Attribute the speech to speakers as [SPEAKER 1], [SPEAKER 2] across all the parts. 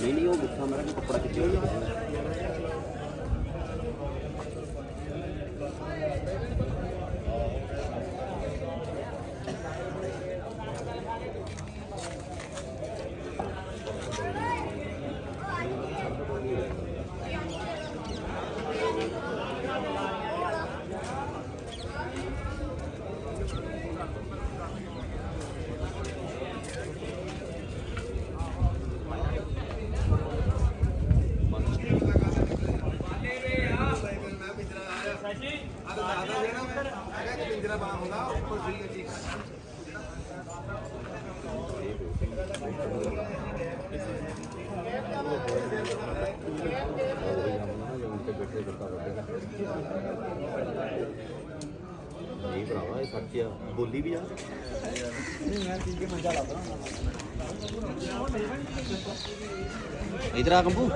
[SPEAKER 1] ਨਹੀਂ ਨਹੀਂ ਉਹ ਗੁੱਠਾ ਮੇਰਾ ਕਿ ਕੱਪੜਾ ਕਿੱਥੇ ਹੋਇਆ ਨਹੀਂ ਭਰਾਵਾ ਇਹ ਸੱਚ ਆ। ਬੋਲੀ ਵੀ ਆ। ਇਧਰ ਆ ਕੰਬੂ।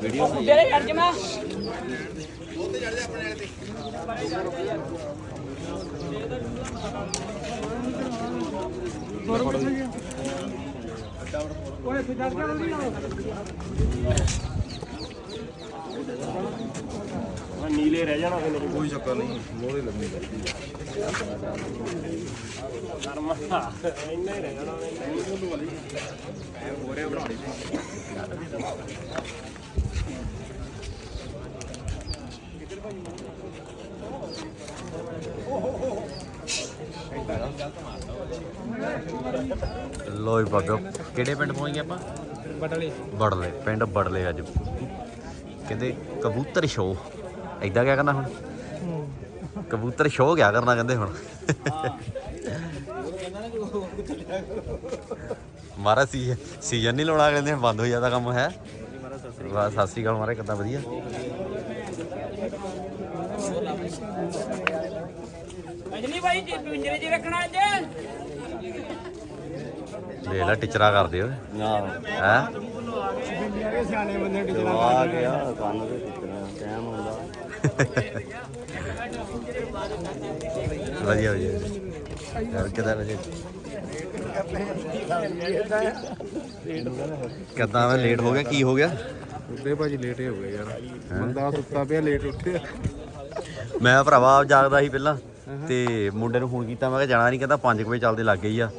[SPEAKER 1] ਵੀਡੀਓ
[SPEAKER 2] ਤੇਰੇ ਛੱਡ ਜਮਾ
[SPEAKER 3] ਨੀਲੇ ਰਹਿ ਜਾਣਾ ਫਿਰ
[SPEAKER 4] ਕੋਈ ਚੱਕਰ ਨਹੀਂ ਮੋਹਰੇ ਲੰਮੀ ਕਰਦੀ
[SPEAKER 3] ਕਰਮਾ ਇੰਨਾ ਹੀ ਰਹਿ ਜਾਣਾ
[SPEAKER 4] ਮੋਹਰੇ ਬਣਾਉਣੀ
[SPEAKER 1] ਲੋਈ। ਬਾਬਿਓ ਕਿਹੜੇ ਪਿੰਡ ਪਹੁੰਚ ਗਏ ਆਪਾਂ? ਬੜਲੇ ਬੜਲੇ ਪਿੰਡ ਬੜਲੇ ਅੱਜ। ਕਹਿੰਦੇ ਕਬੂਤਰ ਸ਼ੋ ਐਦਾਂ ਕਿਆ ਕਰਨਾ ਹੁਣ? ਕਬੂਤਰ ਸ਼ੋ ਕਿਆ ਕਰਨਾ ਕਹਿੰਦੇ ਹੁਣ? ਮਾਰਾ ਸੀ ਸੀਜ਼ਨ ਨਹੀਂ ਲਾਉਣਾ ਕਹਿੰਦੇ ਬੰਦ ਹੋ ਜਾਂਦਾ ਕੰਮ ਹੈ? ਵਾਹ ਸਤਿ ਸ੍ਰੀ ਅਕਾਲ ਮਾਰੇ ਕਿੱਦਾਂ ਵਧੀਆ?
[SPEAKER 2] ਅਜਨੀ ਭਾਈ ਜੀ ਪਿੰਜਰੇ 'ਚ ਰੱਖਣਾ ਅੱਜ।
[SPEAKER 1] ਲੈ ਲੈ ਟਿਚਰਾ ਕਰਦੇ ਓਏ। ਹੈ?
[SPEAKER 4] ਸਿਆਣੇ ਬੰਦੇ ਟਿਚਰ
[SPEAKER 1] ਆ ਗਿਆ ਕੰਨ ਦੇ ਟਿਚਰਾ ਟਾਈਮ ਹੁੰਦਾ ਵਧੀਆ ਵਧੀਆ। ਯਾਰ ਕਿਦਾਂ ਵਜੇ ਕਿੱਦਾਂ ਮੈਂ ਲੇਟ ਹੋ ਗਿਆ? ਕੀ ਹੋ ਗਿਆ?
[SPEAKER 4] ਉੱਤੇ ਭਾਜੀ ਲੇਟ ਹੋ ਗਏ ਯਾਰ। ਬੰਦਾ ਸੁੱਤਾ ਪਿਆ ਲੇਟ ਉੱਠਿਆ।
[SPEAKER 1] ਮੈਂ ਭਰਾਵਾ ਆਪ ਜਾਗਦਾ ਸੀ ਪਹਿਲਾਂ ਤੇ ਮੁੰਡੇ ਨੂੰ ਫੋਨ ਕੀਤਾ ਮੈਂ ਕਿਹਾ ਜਾਣਾ ਨਹੀਂ ਕਹਿੰਦਾ 5 ਵਜੇ ਚੱਲਦੇ ਲੱਗ ਗਈ ਆ।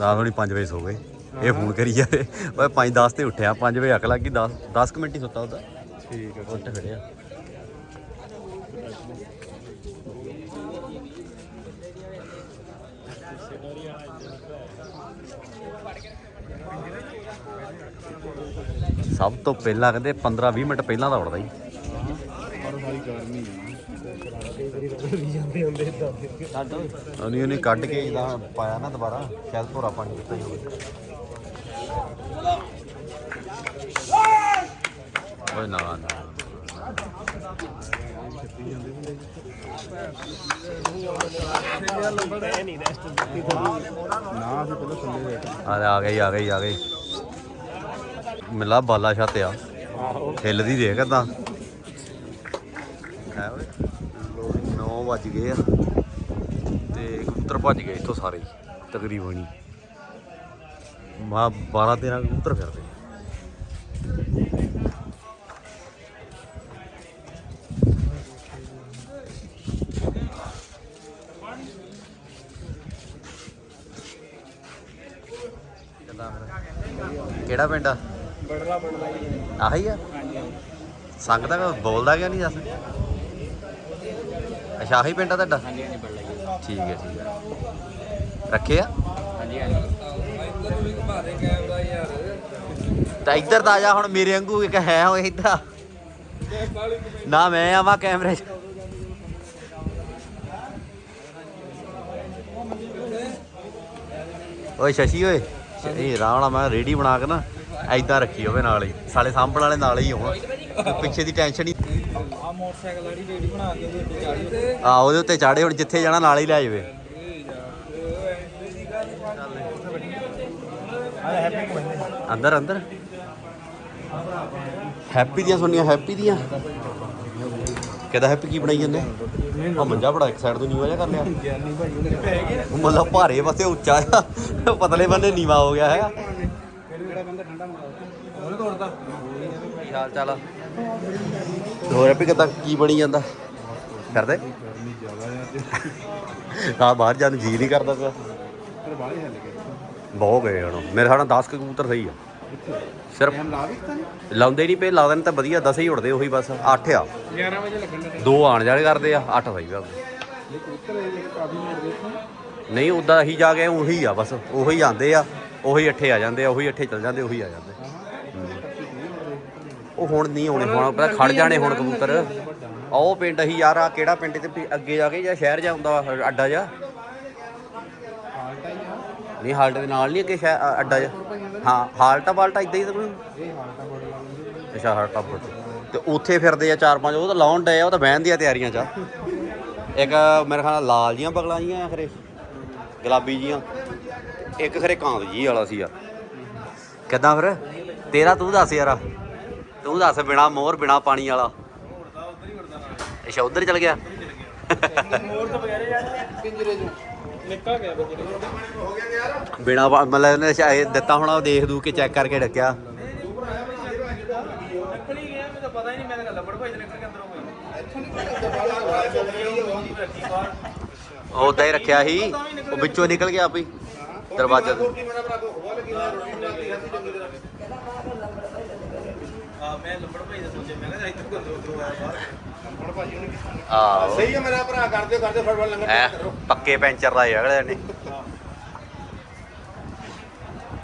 [SPEAKER 1] ਰਾਤ ਹੋਣੀ 5 ਵਜੇ ਸੋ ਗਏ। ਇਹ ਫੋਨ ਕਰੀ ਜਾਵੇ ਓਏ 5 10 ਤੇ ਉੱਠਿਆ। 5 ਵਜੇ ਅੱਖ ਲੱਗ ਗਈ 10 10 ਮਿੰਟ ਹੀ ਸੁੱਤਾ ਉਹਦਾ।
[SPEAKER 4] ਠੀਕ ਹੈ
[SPEAKER 1] ਉੱਠ ਖੜਿਆ ਸਭ ਤੋਂ ਪਹਿਲਾਂ ਕਹਿੰਦੇ 15 20 ਮਿੰਟ ਪਹਿਲਾਂ ਦਾ ਉੱਠਦਾ ਜੀ। ਉਹਨੇ ਉਹਨੇ ਕੱਢ ਕੇ ਜਿੱਦਾਂ ਪਾਇਆ ਨਾ ਦੁਬਾਰਾ ਸ਼ਾਇਦ ਭੋਰਾ ਪਾਣੀ ਦਿੱਤਾ ਹੀ ਹੋਵੇ। ਓਏ ਨਾ ਨਾ ਆ ਆ ਗਈ ਆ ਗਈ ਆ ਗਈ ਮਿਲਾ ਬਾਲਾ ਛੱਤ ਆ। ਹਿੱਲਦੀ ਦੇਖ ਕਿਦਾਂ ਹੈ ਓਏ 9 ਵੱਜ ਗਏ ਆ। ਤੇ ਕਬੂਤਰ ਭੱਜ ਗਏ ਇੱਥੋਂ ਸਾਰੇ ਤਕਰੀਬਨ ਹੀ। ਮਾ 12 13 ਕਬੂਤਰ ਫਿਰਦੇ? ਕਿਹੜਾ ਪਿੰਡ ਆ?
[SPEAKER 4] ਬੜਲਾ ਬੜਲਾ
[SPEAKER 1] ਆਹੀ ਆ? ਸੰਗ ਦਾ ਬੋਲਦਾ ਕਿਉਂ ਨਹੀਂ ਦੱਸ? ਅੱਛਾ ਆਹੀ ਪਿੰਡ ਆ ਤੁਹਾਡਾ? ਹਾਂਜੀ ਹਾਂਜੀ ਬੜਲਾ ਠੀਕ ਹੈ ਠੀਕ ਹੈ। ਰੱਖੇ ਆ? ਹਾਂਜੀ ਹਾਂਜੀ। ਤਾਂ ਇੱਧਰ ਤਾਂ ਆ ਜਾ ਹੁਣ ਮੇਰੇ ਵਾਂਗੂ ਇੱਕ ਹੈ ਉਹ ਇੱਧਰ। ਨਾ ਮੈਂ ਆਵਾਂ ਕੈਮਰੇ 'ਚ। ਓਏ ਸ਼ਸ਼ੀ ਓਏ। ਇਹ ਰਾਵਣਾ ਮੈਂ ਰੇੜੀ ਬਣਾ ਕੇ ਨਾ ਐਦਾਂ ਰੱਖੀ ਹੋਵੇ ਨਾਲ ਹੀ। ਸਾਲੇ ਸਾਂਭਣ ਵਾਲੇ ਨਾਲ ਹੀ ਹੋਣ। ਪਿੱਛੇ ਦੀ ਟੈਨਸ਼ਨ ਹੀ
[SPEAKER 2] ਆ ਮੋਟਰਸਾਈਕਲ ਵਾਲੀ ਰੇੜੀ ਬਣਾ ਕੇ ਉਹਦੇ ਉੱਤੇ ਚਾੜੀ
[SPEAKER 1] ਆ ਉਹਦੇ ਉੱਤੇ ਚਾੜੇ ਹੁਣ ਜਿੱਥੇ ਜਾਣਾ ਨਾਲ ਹੀ ਲੈ ਜਾਵੇ। ਅੰਦਰ ਅੰਦਰ। ਹੈਪੀ ਦੀਆਂ ਸੁਣੀਆਂ ਹੈਪੀ ਦੀਆਂ। ਕਿਹਦਾ ਹੈਪੀ ਕੀ ਬਣਾਈ ਜਾਂਦੇ? ਆ ਮੰਜਾ ਬੜਾ ਇੱਕ ਸਾਈਡ ਤੋਂ ਨੀਵਾ ਜਿਹਾ ਕਰ ਲਿਆ।
[SPEAKER 4] ਗਿਆਨੀ ਭਾਈ ਉਹਨੇ ਪੈ ਗਿਆ
[SPEAKER 1] ਮਤਲਬ ਭਾਰੇ ਪਾਸੇ ਉੱਚਾ ਆ ਪਤਲੇ ਬੰਦੇ ਨੀਵਾ ਹੋ ਗਿਆ ਹੈਗਾ
[SPEAKER 4] ਫਿਰ ਕਿਹੜਾ ਬੰਦਾ ਠੰਡਾ ਮੰਗਾ ਉਹਨੇ ਤੋੜਦਾ
[SPEAKER 1] ਕੀ ਹਾਲ ਚਾਲ ਆ? ਹੋਰ ਹੈਪੀ ਕਿੱਦਾਂ, ਕੀ ਬਣੀ ਜਾਂਦਾ? ਕਰਦੇ?
[SPEAKER 4] ਗਰਮੀ ਜ਼ਿਆਦਾ
[SPEAKER 1] ਆ ਬਾਹਰ ਜਾਣ ਨੂੰ ਜੀ ਨਹੀਂ ਕਰਦਾ ਪਿਆ।
[SPEAKER 4] ਫਿਰ ਬਾਹਲੇ ਹੱਲ ਗਏ
[SPEAKER 1] ਬਹੁਤ ਗਏ ਹੁਣ। ਮੇਰੇ ਸਾਡਾ 10 ਕਬੂਤਰ ਸਹੀ ਆ। ਸਿਰਫ ਲਾਉਂਦੇ ਨਹੀਂ ਪਏ, ਲਾ ਦੇਣ ਤਾਂ ਵਧੀਆ 10 ਹੀ ਉੜਦੇ, ਉਹੀ ਬਸ। 8 ਆ।
[SPEAKER 4] 11 ਵਜੇ ਲੱਗਣ ਦੋ
[SPEAKER 1] ਆਣ ਜਾਣੇ ਕਰਦੇ ਆ 8 ਸਹੀ ਆ। ਨਹੀਂ, ਉਦਾਂ ਅਸੀਂ ਜਾ ਕੇ ਉਹੀ ਆ ਬਸ। ਉਹੀ ਆਂਦੇ ਆ, ਉਹੀ ਅੱਠੇ ਆ ਜਾਂਦੇ ਆ, ਉਹੀ ਅੱਠੇ ਚੱਲ ਜਾਂਦੇ, ਉਹੀ ਆ ਜਾਂਦੇ। ਉਹ ਹੁਣ ਨਹੀਂ ਆਉਣੇ ਹੁਣ ਪਤਾ ਖੜ ਜਾਣੇ ਹੁਣ ਕਬੂਤਰ। ਆ ਉਹ ਪਿੰਡ ਅਸੀਂ ਯਾਰ ਆ ਕਿਹੜਾ ਪਿੰਡ ਤੇ ਵੀ ਅੱਗੇ ਜਾ ਕੇ ਜਾਂ ਸ਼ਹਿਰ ਜਾ ਹੁੰਦਾ ਵਾ ਅੱਡਾ ਜਾ?
[SPEAKER 4] ਆ
[SPEAKER 1] ਨਹੀਂ ਹਾਲਟ ਦੇ ਨਾਲ ਨਹੀਂ ਅੱਗੇ ਸ਼ਹਿਰ ਅ- ਅੱਡਾ ਜਾ। ਹਾਂ ਹਾਲਟਾ ਬਾਲਟਾ ਇਦਾਂ ਹੀ ਤਾਂ ਕੋਈ? ਅੱਛਾ ਹਾਲਟਾ ਬੁੱਟ ਤੇ ਉੱਥੇ ਫਿਰਦੇ ਆ ਚਾਰ ਪੰਜ ਉਹ ਤਾਂ ਲਾਉਣ ਡਏ ਆ ਉਹ ਤਾਂ ਬਹਿਣ ਦੀਆਂ ਤਿਆਰੀਆਂ ਚ ਆ। ਇੱਕ ਮੇਰੇ ਖਿਆਲ ਨਾਲ ਲਾਲ ਜੀਆਂ ਬਗਲਾਂ ਜੀਆਂ ਖਰੇ ਗੁਲਾਬੀ ਜੀਆਂ। ਇੱਕ ਖਰੇ ਕਾਂਦ ਜੀ ਵਾਲਾ ਸੀ ਯਾਰ ਕਿੱਦਾਂ ਫਿਰ? ਤੇਰਾ ਤੂੰ ਦੱਸ ਯਾਰ। ਤੂੰ ਦੱਸ ਬਿਨਾ ਮੋਹਰ, ਬਿਨਾ ਪਾਣੀ ਵਾਲਾ। ਅੱਛਾ, ਉਧਰ ਚਲ ਗਿਆ?
[SPEAKER 4] ਪਿੰਜਰੇ ਜੋ
[SPEAKER 2] ਨਿਕਲ ਗਿਆ ਬੱਚੇ
[SPEAKER 1] ਬਿਨਾ ਮਤਲਬ ਇਹਨੇ ਸ਼ਾਇਦ ਦਿੱਤਾ ਹੋਣਾ, ਉਹ ਦੇਖ ਦੂ ਕੇ ਚੈੱਕ ਕਰਕੇ ਡੱਕਿਆ।
[SPEAKER 2] ਨਿਕਲ ਪਤਾ ਹੀ ਨਹੀਂ ਮੈਂ ਤਾਂ ਲੱਭੜ ਭਾਈ ਤੇ ਨਿਕਲ ਕੇ ਅੰਦਰੋਂ
[SPEAKER 1] ਉਹ ਉਦਾਂ ਹੀ ਰੱਖਿਆ ਸੀ ਉਹ ਵਿੱਚੋਂ ਨਿਕਲ ਗਿਆ ਆਪੇ ਦਰਵਾਜ਼ਾ ਤੋਂ
[SPEAKER 2] ਹਾਂ ਮੈਂ ਲੱਭੜ ਭਾਈ ਦਾ ਸੋਚਿਆ ਮੈਂ ਕਿਹਾ ਇੱਧਰ ਕੋਲ ਦੋ ਆਇਆ
[SPEAKER 1] ਆਹ।
[SPEAKER 4] ਸਹੀ ਹੈ ਮੇਰਾ ਭਰਾ ਕਰਦੇ ਕਰਦੇ ਫੜ ਲੰਗਰ
[SPEAKER 1] ਐ ਪੱਕੇ ਪੈਂਚਰ ਦਾ ਅਗਲੇ ਨੇ।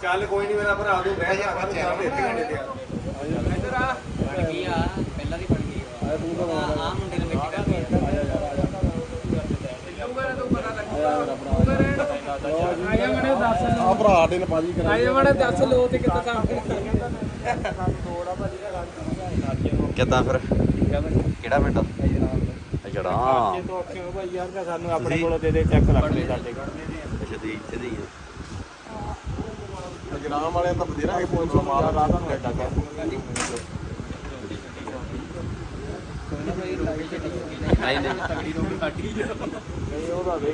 [SPEAKER 4] ਚੱਲ ਕੋਈ ਨਹੀਂ ਮੇਰਾ ਭਰਾ ਤੂੰ ਬਹਿ ਜਾ ਕਰ ਚਾਰ ਦੇ ਘੰਟੇ ਤੇ
[SPEAKER 2] ਇੱਧਰ ਆ। ਬਣ ਗਈ ਆ ਪਹਿਲਾਂ ਦੀ ਬਣ ਗਈ ਆ ਤੂੰ ਤਾਂ ਆ ਮੁੰਡੇ ਨੇ ਵਿੱਚ ਕਰ ਆਇਆ ਮਨੇ ਦੱਸ
[SPEAKER 4] ਆ ਭਰਾ। ਦੇ ਨੇ ਬਾਜੀ ਕਰਾ
[SPEAKER 2] ਆਇਆ ਮਨੇ ਦੱਸ। ਲੋ ਤੇ ਕਿੱਥੇ ਕੰਮ
[SPEAKER 1] ਕਿੱਦਾਂ ਫਿਰ? ਕਿਹੜਾ ਪਿੰਡ? ਅਜੜਾ
[SPEAKER 3] ਤੋਂ ਔਖੇ ਹੋ ਭਾਈ ਯਾਰ ਸਾਨੂੰ ਆਪਣੇ ਕੋਲੋਂ ਦੇ ਦੇ ਚੈੱਕ ਰੱਖ ਲੈ ਸਾਡੇ
[SPEAKER 1] ਅੱਛਾ ਦੀ ਇੱਥੇ ਦੀ
[SPEAKER 4] ਜਨਾਮ ਵਾਲੇ ਤਾਂ ਬਥੇਰਾ ਹੈ। ਫੋਨ
[SPEAKER 3] ਮਾਰਾ ਰਾਤ ਨੂੰ ਐਡਾ ਕਰ
[SPEAKER 1] ਨਹੀਂ ਨਹੀਂ।
[SPEAKER 3] ਨਹੀਂ ਉਹਦਾ ਦੇ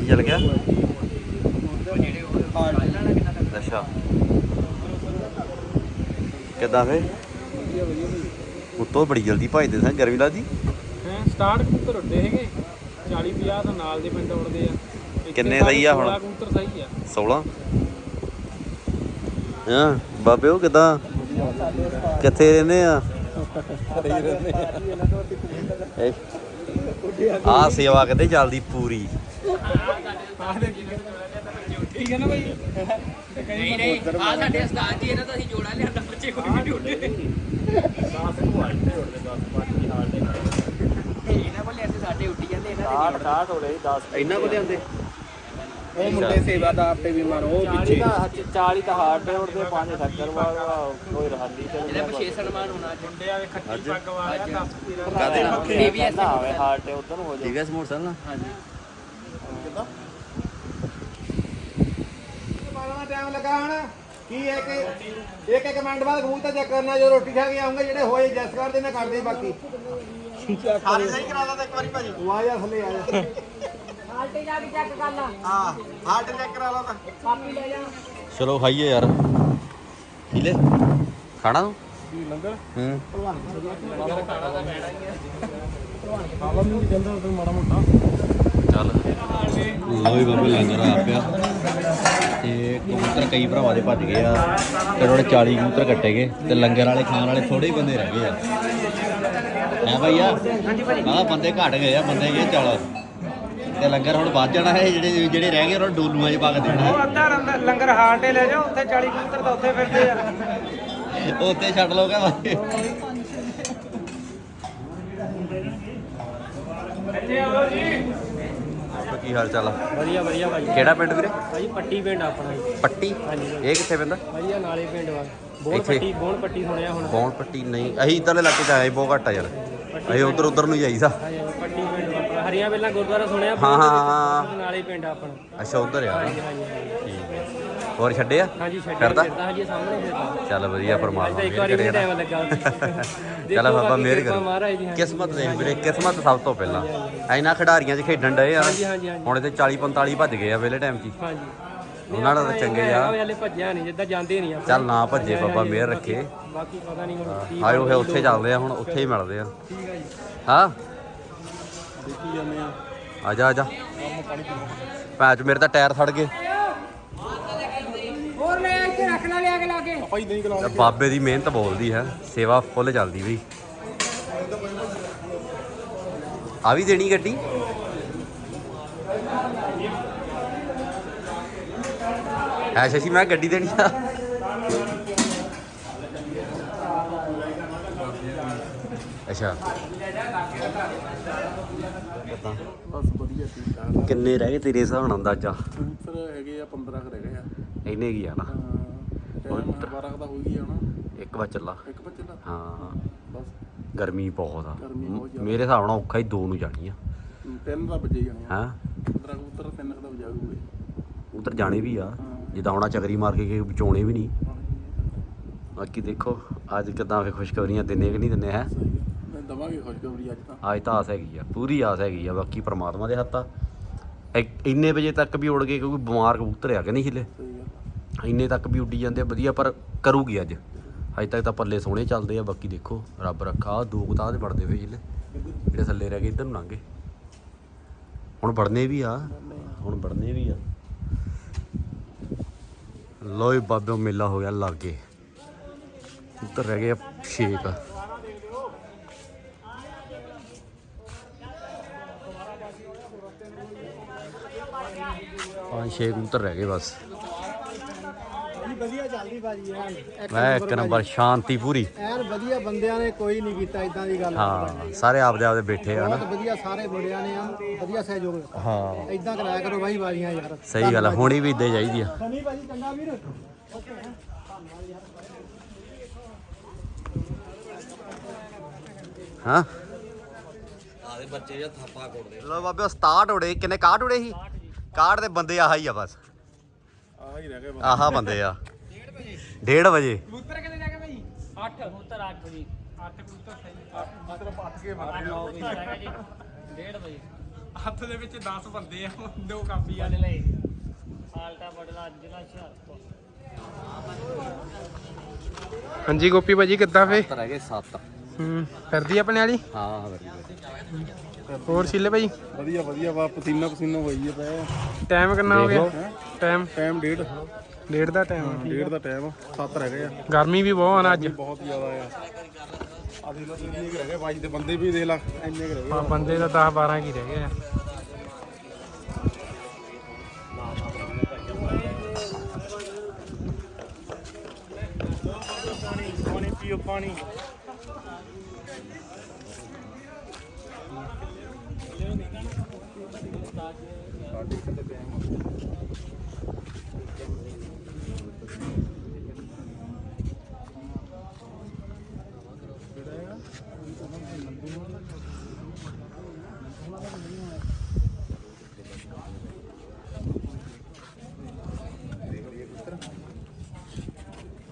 [SPEAKER 1] ਚੱਲ ਗਿਆ? ਅੱਛਾ। ਕਿੱਦਾਂ ਫੇ ਉੱਤੋਂ ਬੜੀ ਜਲਦੀ ਭਜਦੇ ਸਾਂ ਗਰਮੀ ਲੱਗਦੀ?
[SPEAKER 2] ਹੈ ਸਟਾਰਟ ਕਬੂਤਰ ਉੱਡੇ ਹੈਗੇ 40 50 ਤਾਂ ਨਾਲ ਦੇ ਪਿੰਡ ਉੱਡਦੇ ਆ।
[SPEAKER 1] ਕਿੰਨੇ ਸਹੀ ਆ ਹੁਣ?
[SPEAKER 2] 16 ਕਬੂਤਰ ਸਹੀ ਆ।
[SPEAKER 1] 16 ਹਾਂ ਬਾਬੇ ਉਹ ਕਿੱਦਾਂ? ਕਿੱਥੇ ਰਹਿੰਦੇ ਆ? ਆ। ਸੇਵਾ ਕਿਤੇ ਚੱਲਦੀ ਪੂਰੀ।
[SPEAKER 2] ਠੀਕ ਹੈ ਨਾ ਭਾਈ ਨਹੀਂ ਨਹੀਂ ਆ ਸਾਡੇ ਉਸਤਾਦ ਜੀ ਇਹਨਾਂ ਤੋਂ ਅਸੀਂ ਜੋੜਾ ਲਿਆਂਦਾ ਬੱਚੇ ਕੋਈ ਨਹੀਂ ਉੱਡੇ ਇਹਨਾਂ ਕੋਲ ਇੱਥੇ ਸਾਡੇ ਉੱਡੀ ਜਾਂਦੇ ਇਹਨਾਂ
[SPEAKER 3] 60 60 ਹੋਲੇ 10
[SPEAKER 1] ਇੰਨਾ ਕੋ ਲਿਆਂਦੇ?
[SPEAKER 4] ਉਹ ਮੁੰਡੇ ਸੇਵਾ ਦਾ ਆਪੇ ਵੀ ਮਾਰੋ ਉਹ
[SPEAKER 3] 40 ਦਾ 40 ਤਾਂ ਹਾਰਡ ਦੇ ਉੜਦੇ 5 70 ਵਾਲਾ ਕੋਈ ਰਹਾਲੀ ਚੱਲ
[SPEAKER 2] ਇਹਦਾ ਵਿਸ਼ੇਸ਼ ਸਨਮਾਨ ਹੋਣਾ ਮੁੰਡੇ ਆਵੇ ਖੱਟੀ ਪੱਗ ਵਾਲਿਆ ਕਾਪੀ ਦਾ
[SPEAKER 1] ਕਾਹਦੇ ਨਾਲ?
[SPEAKER 3] ਨਾ ਆਵੇ ਹਾਰਡ ਤੇ ਉਧਰ ਨੂੰ ਹੋ ਜਾ
[SPEAKER 1] ਟੀਵੀਐਸ ਮੋਟਰਸਾਈਕਲ ਨਾ
[SPEAKER 4] ਪਾਣਾ ਟਾਈਮ ਲੱਗਾ ਹਣ। ਕੀ ਹੈ ਕਿ ਇੱਕ ਇੱਕ ਮਿੰਟ ਬਾਅਦ ਕਬੂਤਰ ਚੈੱਕ ਕਰਨਾ ਜਦੋਂ ਰੋਟੀ ਖਾ ਕੇ ਆਉਂਗੇ ਜਿਹੜੇ ਹੋਏ ਜੈਸ ਕਰਦੇ ਨੇ ਕਰਦੇ ਬਾਕੀ। ਸਾਰੇ ਸਹੀ ਕਰਾ ਦਾਂ ਇੱਕ ਵਾਰੀ ਭਾਜੀ। ਤੂੰ ਆ ਜਾ ਥੱਲੇ ਆ ਜਾ।
[SPEAKER 5] ਹਾਲਟੇ ਜਾ ਕੇ ਚੈੱਕ ਕਰ ਲਾ।
[SPEAKER 4] ਹਾਂ ਹਾਰਟ ਚੈੱਕ ਕਰਾ ਲਾ ਤਾਂ।
[SPEAKER 5] ਕਾਪੀ ਲੈ ਜਾ।
[SPEAKER 1] ਚਲੋ ਖਾਈਏ ਯਾਰ। ਪੀਲੇ ਖਾਣਾ ਤੂੰ?
[SPEAKER 4] ਲੰਗਰ?
[SPEAKER 1] ਹੂੰ।
[SPEAKER 4] ਬਾਬਾ ਮੈਨੂੰ ਕਹਿੰਦਾ ਤੂੰ ਮਾੜਾ ਮੋਟਾ
[SPEAKER 1] ਚੱਲ ਲੋ ਵੀ ਬਾਬੇ ਲੰਗਰ ਆ ਪਿਆ। ਤੇ ਕਬੂਤਰ ਕਈ ਭਰਾਵਾਂ ਦੇ ਭੱਜ ਗਏ ਆ। ਤੇ ਉਹਨੇ 40 ਕਬੂਤਰ ਕੱਟੇ ਗਏ। ਤੇ ਲੰਗਰ ਵਾਲੇ ਖਾਣ ਵਾਲੇ ਥੋੜੇ ਹੀ ਬੰਦੇ ਰਹਿ ਗਏ ਆ। ਹੈ ਭਈਆ? ਹਾਂਜੀ ਆਹ ਬੰਦੇ ਘਟ ਗਏ ਆ ਬੰਦੇ ਗਏ ਚੱਲ। ਤੇ ਲੰਗਰ ਹੁਣ ਵੱਧ ਜਾਣਾ ਹੈ ਜਿਹੜੇ ਜਿਹੜੇ ਰਹਿ ਗਏ ਉਹਨਾਂ ਨੂੰ ਡੋਲੂਆਂ 'ਚ ਪਾ ਕੇ ਦੇਣਾ ਹੈ।
[SPEAKER 2] ਅੱਧਾ ਲੰਗਰ ਹਾਰਟੇ ਲੈ ਜਾਓ ਉੱਥੇ 40 ਕਬੂਤਰ ਤਾਂ ਉੱਥੇ ਫਿਰਦੇ ਆ।
[SPEAKER 1] ਉਹ ਉੱਤੇ ਛੱਡ ਲੋਗੇ ਬਾਈ ਕੀ ਹਾਲ ਚਾਲ ਆ?
[SPEAKER 3] ਵਧੀਆ ਵਧੀਆ ਭਾਈ।
[SPEAKER 1] ਕਿਹੜਾ ਪਿੰਡ ਵੀਰੇ?
[SPEAKER 3] ਭਾਈ ਪੱਟੀ ਪਿੰਡ ਆਪਣਾ। ਜੀ
[SPEAKER 1] ਪੱਟੀ ਇਹ ਕਿੱਥੇ ਪੈਂਦਾ?
[SPEAKER 3] ਵਧੀਆ ਨਾਲੇ ਪਿੰਡ ਵਾ। ਬੋਣ
[SPEAKER 1] ਇੱਥੇ?
[SPEAKER 3] ਪੱਟੀ ਬੋਣ ਪੱਟੀ ਸੁਣਿਆ ਹੁਣ।
[SPEAKER 1] ਕੌਣ ਪੱਟੀ ਨਹੀਂ ਅਸੀਂ ਇੱਧਰਲੇ ਇਲਾਕੇ ਚ ਆਏ ਬਹੁਤ ਘੱਟ ਆ ਯਾਰ। ਅਸੀਂ ਉਧਰ ਉਧਰ ਨੂੰ ਜਾਈਦਾ
[SPEAKER 3] ਹਾਂਜੀ ਪੱਟੀ ਪਿੰਡ ਵਾ ਆਪਣਾ ਹਰੀਆਂ ਵੇਲਾ ਗੁਰਦੁਆਰਾ ਸੁਣਿਆ
[SPEAKER 1] ਹਾਂ ਹਾਂ ਹਾਂ।
[SPEAKER 3] ਨਾਲੇ ਪਿੰਡ ਆਪਣਾ।
[SPEAKER 1] ਅੱਛਾ ਉਧਰ ਆ।
[SPEAKER 3] ਹਾਂਜੀ ਹਾਂਜੀ ਹਾਂਜੀ।
[SPEAKER 1] ਠੀਕ। ਹੈ ਹੋਰ ਛੱਡੇ ਆ?
[SPEAKER 2] ਹਾਂਜੀ ਛੱਡਿਆ
[SPEAKER 1] ਫਿਰਦਾ
[SPEAKER 2] ਫਿਰਦਾ ਹਾਂਜੀ ਸਾਹਮਣੇ ਫਿਰਦਾ
[SPEAKER 1] ਚੱਲ ਵਧੀਆ ਪਰਮਾਤਮਾ
[SPEAKER 2] ਇੱਕ
[SPEAKER 1] ਮਿਹਰ
[SPEAKER 2] ਵਾਰੀ ਵੀ ਟਾਈਮ ਲੱਗਾ
[SPEAKER 1] ਚੱਲ ਬਾਬਾ ਮਿਹਰ
[SPEAKER 2] ਕਿਰਪਾ
[SPEAKER 1] ਕਰੇ।
[SPEAKER 2] ਮਹਾਰਾਜ ਦੀ ਹਾਂਜੀ।
[SPEAKER 1] ਕਿਸਮਤ ਦੇਖ ਵੀਰੇ ਕਿਸਮਤ ਸਭ ਤੋਂ ਪਹਿਲਾਂ। ਐਨਾ ਖਿਡਾਰੀਆਂ 'ਚ ਖੇਡਣ ਡਏ ਆ।
[SPEAKER 2] ਹਾਂਜੀ ਹਾਂਜੀ ਹਾਂਜੀ।
[SPEAKER 1] ਹੁਣ ਤੇ 40 45 ਭੱਜ ਗਏ ਆ ਵੇਲੇ ਟਾਈਮ 'ਚ ਹੀ।
[SPEAKER 2] ਹਾਂਜੀ।
[SPEAKER 1] ਉਹਨਾਂ ਦਾ ਤਾਂ ਚੰਗੇ ਆ।
[SPEAKER 2] ਹਲੇ ਭੱਜਿਆ ਨਹੀਂ ਜਿੱਦਾਂ ਜਾਂਦੇ ਨਹੀਂ
[SPEAKER 1] ਚੱਲ ਨਾ ਭੱਜੇ ਬਾਬਾ ਮਿਹਰ ਰੱਖੇ।
[SPEAKER 2] ਬਾਕੀ ਪਤਾ ਨਹੀਂ ਹੁਣ ਕੀ
[SPEAKER 1] ਆਇਓ ਫੇ ਉੱਥੇ ਚੱਲਦੇ ਆ ਹੁਣ ਉੱਥੇ ਹੀ ਮਿਲਦੇ ਆ।
[SPEAKER 2] ਠੀਕ ਹੈ ਜੀ।
[SPEAKER 1] ਹਾਂ?
[SPEAKER 3] ਦੇਖੀ ਜਾਂਦੇ ਆ।
[SPEAKER 1] ਆ ਜਾ ਆ ਜਾ। ਪੈਚ ਮੇਰੇ ਤਾਂ ਟਾਇਰ ਸੜ ਗਏ।
[SPEAKER 2] ਹੋਰ ਲੈ ਇੱਥੇ ਰੱਖ ਲੈ ਲਿਆ ਕੇ ਲਾ ਕੇ।
[SPEAKER 3] ਕਲਾ
[SPEAKER 1] ਬਾਬੇ ਦੀ ਮਿਹਨਤ ਬੋਲਦੀ ਹੈ ਸੇਵਾ ਫੁੱਲ ਚੱਲਦੀ ਬਈ। ਆ ਵੀ ਦੇਣੀ ਗੱਡੀ? ਐ ਸ਼ਸ਼ੀ ਮੈਂ ਗੱਡੀ ਦੇਣੀ ਆ। ਅੱਛਾ। ਪਤਾ
[SPEAKER 3] ਬਸ ਵਧੀਆ ਠੀਕ ਠਾਕ
[SPEAKER 1] ਕਿੰਨੇ ਰਹਿ ਗਏ ਤੇਰੇ ਹਿਸਾਬ ਨਾਲ ਅੰਦਾਜ਼ਾ?
[SPEAKER 3] ਕਬੂਤਰ ਹੈਗੇ ਆ 15 ਕੁ ਰਹਿ ਗਏ ਆ।
[SPEAKER 1] ਇੰਨੇ ਕੀ ਆ ਨਾ?
[SPEAKER 3] ਟਾਈਮ 12 ਦਾ ਹੋ ਗਿਆ ਹੁਣ
[SPEAKER 1] ਇੱਕ ਵਾਰ ਚੱਲਾ।
[SPEAKER 3] ਇੱਕ ਬੱਚੇ ਦਾ
[SPEAKER 1] ਹਾਂ।
[SPEAKER 3] ਬਸ।
[SPEAKER 1] ਗਰਮੀ ਬਹੁਤ ਆ। ਮੇਰੇ ਹਿਸਾਬ ਨਾਲ ਔਖਾ ਹੀ ਦੋ ਨੂੰ ਜਾਣੀ ਆ।
[SPEAKER 3] ਤਿੰਨ ਦਾ ਵਜੇ ਜਾਣੇ ਆ।
[SPEAKER 1] ਹਾਂ?
[SPEAKER 3] 15 ਕਬੂਤਰ ਤਿੰਨ ਦਾ ਵਜਾਊਗੇ
[SPEAKER 1] ਉਧਰ ਜਾਣੇ ਵੀ ਆ। ਜਿੱਦਾਂ ਹੁਣ ਆਹ ਚੱਕਰੀ ਮਾਰ ਕੇ ਕਿ ਵਿਚੋਣੇ ਵੀ ਨਹੀਂ। ਬਾਕੀ ਦੇਖੋ ਅੱਜ ਕਿਦਾਂ ਫੇ ਖੁਸ਼ਖਬਰੀਆਂ ਦਿੰਨੇ ਕਿ ਨਹੀਂ ਦਿੰਨੇ ਹੈ?
[SPEAKER 3] ਆ। ਦਵਾਂਗੇ ਖੁਸ਼ਖਬਰੀ ਅੱਜ ਤਾਂ।
[SPEAKER 1] ਅੱਜ ਤਾਂ ਆਸ ਹੈਗੀ ਆ। ਪੂਰੀ ਆਸ ਹੈਗੀ ਆ ਬਾਕੀ ਪ੍ਰਮਾਤਮਾ ਦੇ ਹੱਥ। ਆ ਇ- ਇੰਨੇ ਵਜੇ ਤੱਕ ਵੀ ਉੜ ਗਏ ਕਿਉਂਕਿ ਬਿਮਾਰ ਕਬੂਤਰ ਆ ਕਿ ਨਹੀਂ ਹਿੱਲੇ।
[SPEAKER 3] ਸਹੀ ਆ।
[SPEAKER 1] ਇੰਨੇ ਤੱਕ ਵੀ ਉੱਡੀ ਜਾਂਦੇ ਆ ਵਧੀਆ ਪਰ ਕਰੂਗੀ ਅੱਜ। ਅੱਜ ਤੱਕ ਤਾਂ ਪੱਲੇ ਸੋਹਣੇ ਚੱਲਦੇ ਆ ਬਾਕੀ ਦੇਖੋ ਰੱਬ ਰੱਖਾ ਆਹ ਦੋ ਕੁ ਤਾਂ ਦੇ ਵੜਦੇ ਹੋਏ ਜਿੱਲੇ ਜਿਹੜੇ ਥੱਲੇ ਰਹਿ ਗਏ ਇੱਧਰ ਨੂੰ ਲੰਘੇ ਹੁਣ ਵੜਨੇ ਵੀ ਆ ਹੁਣ ਵੜਨੇ ਵੀ ਆ। ਲੋਈ ਬਾਬਿਓ ਮੇਲਾ ਹੋ ਗਿਆ ਲਾਗੇ। ਉੱਧਰ ਰਹਿ ਗਏ ਆ ਛੇਕ। ਪੰਜ ਛੇ ਕਬੂਤਰ ਰਹਿ ਗਏ ਬਸ।
[SPEAKER 4] ਵਧੀਆ ਚੱਲਦੀ ਬਾਜੀ
[SPEAKER 1] ਇੱਕ ਨੰਬਰ ਸ਼ਾਂਤੀ ਪੂਰੀ
[SPEAKER 4] ਐਨ ਵਧੀਆ ਬੰਦਿਆਂ ਨੇ ਕੋਈ ਨਹੀਂ ਕੀਤਾ ਇਦਾਂ ਦੀ ਗੱਲ।
[SPEAKER 1] ਹਾਂ ਸਾਰੇ ਆਪਦੇ ਆਪਦੇ ਬੈਠੇ ਆ ਨਾ
[SPEAKER 4] ਬਹੁਤ ਵਧੀਆ ਸਾਰੇ ਮੁੰਡਿਆਂ ਨੇ ਵਧੀਆ ਸਹਿਯੋਗ
[SPEAKER 1] ਹਾਂ।
[SPEAKER 4] ਇਦਾਂ ਕਰਾਇਆ ਕਰੋ ਬਾਈ ਬਾਜੀਆਂ ਯਾਰ।
[SPEAKER 1] ਸਹੀ ਗੱਲ ਹੁਣੀ ਵੀ ਇਦਾਂ ਚਾਹੀਦੀ ਆ।
[SPEAKER 4] ਸਨੀ ਬਾਜੀ ਚੰਗਾ ਵੀਰ।
[SPEAKER 1] ਹਾਂ। ਆਦੇ ਬੱਚੇ ਜਾਂ ਥਾਪਾ ਕੋੜਦੇ ਲੋ ਬਾਬੇ 67 ਉੜੇ ਕਿੰਨੇ 61 ਉੜੇ ਸੀ? 61 ਦੇ ਬੰਦੇ ਆਹ ਹੀ ਆ ਬਸ।
[SPEAKER 3] ਆ ਹੀ ਰਹਿ ਗਏ
[SPEAKER 1] ਆਹਾ ਬੰਦੇ ਆ। 1:30 ਵਜੇ।
[SPEAKER 2] ਕਬੂਤਰ ਕਿੰਨੇ ਲੈ ਕੇ ਭਾਈ 8 ਕਬੂਤਰ 8 ਵਜੇ 8 ਕਬੂਤਰ ਸਹੀ। 8
[SPEAKER 3] ਮਤਲਬ ਪੱਟ ਕੇ
[SPEAKER 2] 9 ਵਜੇ ਜੀ। 1:30 ਵਜੇ। ਹੱਥ ਦੇ ਵਿੱਚ 10 ਬੰਦੇ ਆ ਦੋ ਕਾਪੀਆਂ ਲੈ ਹਾਲਟਾ ਬੜਲਾ ਜ਼ਿਲ੍ਹਾ ਹੁਸ਼ਿਆਰਪੁਰ।
[SPEAKER 6] ਹਾਂਜੀ ਗੋਪੀ ਭਾਜੀ ਕਿੱਦਾਂ ਫੇ?
[SPEAKER 1] ਰਹਿ ਗਏ 7
[SPEAKER 6] ਹੂੰ ਫਿਰਦੀ ਆਪਣੇ ਵਾਲੀ?
[SPEAKER 1] ਹਾਂ ਵਧੀਆ
[SPEAKER 6] ਹੋਰ ਸੀਲੇ ਭਾਜੀ
[SPEAKER 3] ਵਧੀਆ ਵਧੀਆ ਵਾ ਪਸੀਨਾ ਪਸੀਨਾ ਹੋਈ ਆ ਪਿਆ
[SPEAKER 6] ਟਾਈਮ ਕਿੰਨਾ ਹੋ ਗਿਆ? ਟਾਈਮ
[SPEAKER 3] ਟਾਈਮ ਡੇਢ।
[SPEAKER 6] ਡੇਢ ਦਾ ਟਾਈਮ
[SPEAKER 3] ਡੇਢ ਦਾ ਟਾਈਮ ਸੱਤ ਰਹਿ ਗਏ ਆ।
[SPEAKER 6] ਗਰਮੀ ਵੀ ਬਹੁਤ ਆ ਨਾ ਅੱਜ।
[SPEAKER 3] ਬਹੁਤ ਜ਼ਿਆਦਾ ਆ। ਆ ਦੇ ਲੋ ਇੰਨੇ ਕੁ ਰਹਿ ਗਏ। ਬਾਈ ਦੇ ਬੰਦੇ ਵੀ ਦੇ ਲਾ ਇੰਨੇ ਕੁ ਰਹਿ ਗਏ।
[SPEAKER 6] ਆ ਬੰਦੇ ਤਾਂ 10 12 ਕੀ ਰਹਿ ਗਏ ਆ।
[SPEAKER 3] ਪਾਣੀ ਪੀਓ ਪਾਣੀ।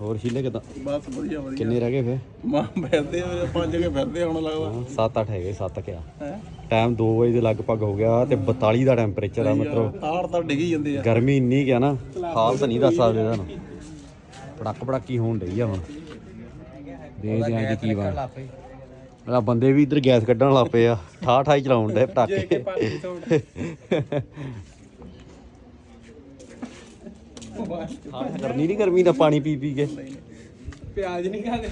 [SPEAKER 1] ਹੋਰ ਸ਼ੀਲੇ ਕਿਦਾਂ?
[SPEAKER 3] ਬਸ ਵਧੀਆ ਵਧੀਆ।
[SPEAKER 1] ਕਿੰਨੇ ਰਹਿ ਗਏ ਫੇ
[SPEAKER 3] ਮਾਂ ਫਿਰਦੇ ਆ ਪੰਜ ਕੇ ਫਿਰਦੇ ਹੁਣ ਲੱਗਦਾ।
[SPEAKER 1] 7 8 ਹੈਗੇ 7 ਕਿਆ।
[SPEAKER 3] ਹੈ?
[SPEAKER 1] ਟਾਈਮ 2 ਵਜੇ ਦੇ ਲਗਭਗ ਹੋ ਗਿਆ ਤੇ 42 ਦਾ ਟੈਂਪਰੇਚਰ ਆ ਮਤਲਬ
[SPEAKER 3] ਤਾੜ ਤਾਂ ਡਿੱਗੀ ਜਾਂਦੇ ਆ।
[SPEAKER 1] ਗਰਮੀ ਇੰਨੀ ਕਿ ਆ ਨਾ ਹਾਲਤ ਨਹੀਂ ਦੱਸ ਸਕਦੇ ਤੁਹਾਨੂੰ ਪੜਕ ਪੜਕੀ ਹੋਣ ਡਈ ਆ ਹੁਣ। ਦੇਖਦੇ ਆਂ ਜੀ ਕੀ ਬਣ ਮੇਰਾ ਬੰਦੇ ਵੀ ਇੱਧਰ ਗੈਸ ਕੱਢਣ ਲੱਗ ਪਏ ਆ ਠਾ ਠਾਈ ਚਲਾਉਣ ਦੇ ਪਟਾਕੇ। ਗਰਮੀ ਨਹੀਂ ਗਰਮੀ ਦਾ ਪਾਣੀ ਪੀ ਪੀ ਕੇ।
[SPEAKER 2] ਪਿਆਜ਼ ਨਹੀਂ ਖਾਦੇ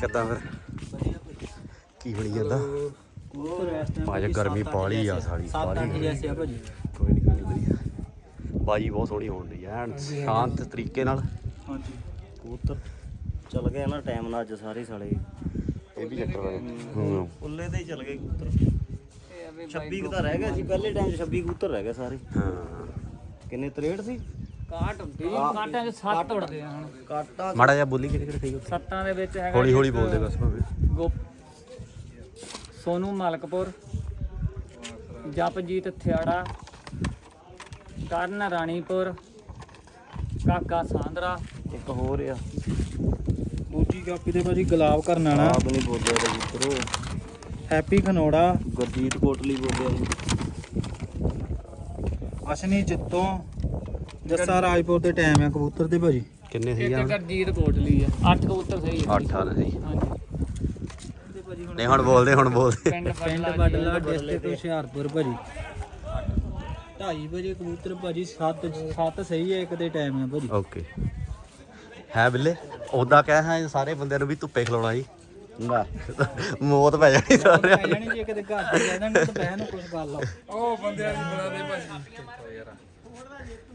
[SPEAKER 1] ਕਿੱਦਾਂ ਫਿਰ? ਕੀ ਬਣੀ ਜਾਂਦਾ? ਭਾਜ ਗਰਮੀ ਪਾਲੀ ਆ ਸਾਲੀ ਪਾਲੀ
[SPEAKER 2] ਜੈਸੇ ਆ ਭਾਜੀ।
[SPEAKER 1] ਕੋਈ ਨਹੀਂ ਕੋਈ ਵਧੀਆ। ਬਾਜੀ ਬਹੁਤ ਸੋਹਣੀ ਹੋਣ ਰਹੀ ਐ ਐਨ ਸ਼ਾਂਤ ਤਰੀਕੇ ਨਾਲ।
[SPEAKER 3] ਹਾਂਜੀ।
[SPEAKER 7] ਕਬੂਤਰ ਚਲ ਗਏ ਨਾ ਟਾਈਮ ਨਾਲ ਅੱਜ ਸਾਰੇ ਸਾਲੇ।
[SPEAKER 1] ਇਹ ਵੀ ਚੱਕਰ ਹੈ। ਹੂੰ।
[SPEAKER 7] ਉੱਲੇ ਦੇ ਹੀ ਚਲ ਗਏ ਕਬੂਤਰ। 26 ਕੁ ਤਾਂ ਰਹਿ ਗਿਆ ਸੀ ਪਹਿਲੇ ਟਾਈਮ 'ਚ 26 ਕਬੂਤਰ ਰਹਿ ਗਏ ਸਾਰੇ।
[SPEAKER 1] ਹਾਂ।
[SPEAKER 7] ਕਿੰਨੇ 63 ਸੀ?
[SPEAKER 2] ਕਾਟ ਹੁੰਦੀ ਕਾਟਾਂ ਦੇ 7 ਉੜਦੇ ਆ ਹੁਣ।
[SPEAKER 7] ਕਾਟਾ
[SPEAKER 1] ਮਾੜਾ ਜਿਹਾ ਬੋਲੀ ਕਿਹੜੇ ਕਿਹੜੇ ਸਹੀ
[SPEAKER 2] ਸੱਤਾਂ ਦੇ ਵਿੱਚ ਹੈਗਾ
[SPEAKER 1] ਹੌਲੀ
[SPEAKER 2] ਜੀ
[SPEAKER 1] ਹੌਲੀ
[SPEAKER 2] ਇੱਕ
[SPEAKER 1] ਬੋਲਦੇ ਬਸ ਭਾਵੇਂ।
[SPEAKER 2] ਗੋਪ ਸੋਨੂ ਮਲਕਪੁਰ ਜਪਜੀਤ ਥਿਆੜਾ ਕਰਨ ਰਾਣੀਪੁਰ ਕਾਕਾ ਸਾਂਦਰਾ।
[SPEAKER 3] ਇੱਕ ਹੋਰ ਆ।
[SPEAKER 7] ਦੂਜੀ ਕਾਪੀ ਤੇ ਭਾਜੀ ਗੁਲਾਬ ਕਰਨ ਵਾਲਾ। ਆਪ ਨਹੀਂ ਬੋਲਿਆ ਕਬੂਤਰ ਹੈਪੀ ਖਨੋੜਾ। ਗੁਰਜੀਤ ਕੋਟਲੀ ਬੋਲਿਆ। ਜੀ ਅਸ਼ਨੀ ਜਿੱਤੋਂ। ਜੱਸਾ ਰਾਜਪੁਰ ਦੇ ਟਾਈਮ ਆ ਕਬੂਤਰ ਦੇ ਭਾਜੀ।
[SPEAKER 1] ਕਿੰਨੇ ਸਹੀ
[SPEAKER 2] ਇੱਕ
[SPEAKER 1] ਆ
[SPEAKER 2] ਗਰਜੀਤ ਕੋਟਲੀ ਆ। ਅੱਠ ਕਬੂਤਰ ਸਹੀ ਆ।
[SPEAKER 1] 8 ਆ ਸਹੀ।
[SPEAKER 2] ਹਾਂਜੀ।
[SPEAKER 1] ਨਹੀਂ ਹੁਣ ਬੋਲਦੇ ਹੁਣ ਬੋਲਦੇ।
[SPEAKER 2] ਪਿੰਡ
[SPEAKER 7] ਪਿੰਡ ਬਡਲਾ ਡਿਸਟ੍ਰਿਕਟ ਹੁਸ਼ਿਆਰਪੁਰ ਭਾਜੀ। 2:30 ਵਜੇ ਕਬੂਤਰ ਭਾਜੀ 7 7 ਸਹੀ ਹੈ ਇੱਕ ਦੇ ਟਾਈਮ ਆ ਭਾਜੀ।
[SPEAKER 1] ਓਕੇ। ਹੈ ਬਿੱਲੇ? ਉਹਦਾ ਕਹਿ ਹੈ ਸਾਰੇ ਬੰਦਿਆਂ ਨੂੰ ਵੀ ਧੁੱਪੇ ਖਲਾਉਣਾ ਜੀ।
[SPEAKER 3] ਨਾ
[SPEAKER 1] ਮੌਤ ਪੈ ਜਾਣੀ ਸਾਰਿਆਂ
[SPEAKER 7] ਪੈ ਜਾਣੀ ਜੇ ਕਿਤੇ ਘਰ ਦੇ ਜਾਣਾ ਤਾਂ ਬਹਿ ਨੂੰ ਕੁਝ ਗੱਲ ਆ।